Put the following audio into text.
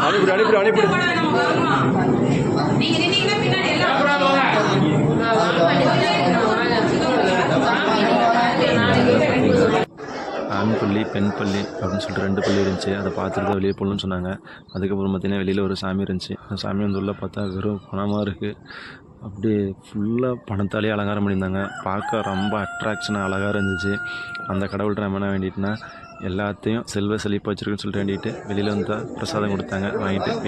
அனுப்பிடு அனுப்பிடு அனுப்பிடு. ஆண் பள்ளி பெண் பள்ளி அப்படின்னு சொல்லிட்டு ரெண்டு பள்ளி இருந்துச்சு. அதை பார்த்துட்டு தான் வெளியே போகணும்னு சொன்னாங்க. அதுக்கப்புறம் பார்த்தீங்கன்னா வெளியில் ஒரு சாமி இருந்துச்சு. அந்த சாமி வந்து உள்ளே பார்த்தா வெறும் பணமாக இருக்குது அப்படியே ஃபுல்லாக பணத்தாலே அலங்காரம் பண்ணியிருந்தாங்க. பார்க்க ரொம்ப அட்ராக்ஷனாக அழகாக இருந்துச்சு. அந்த கடவுள்கிட்ட நம்ம என்ன வேண்டிட்டுனா எல்லாத்தையும் செல்வ செழிப்பாக வச்சுருக்குன்னு சொல்லிட்டு வேண்டிட்டு வெளியில் வந்து பிரசாதம் கொடுத்தாங்க. வாங்கிட்டு வீட்டுக்கு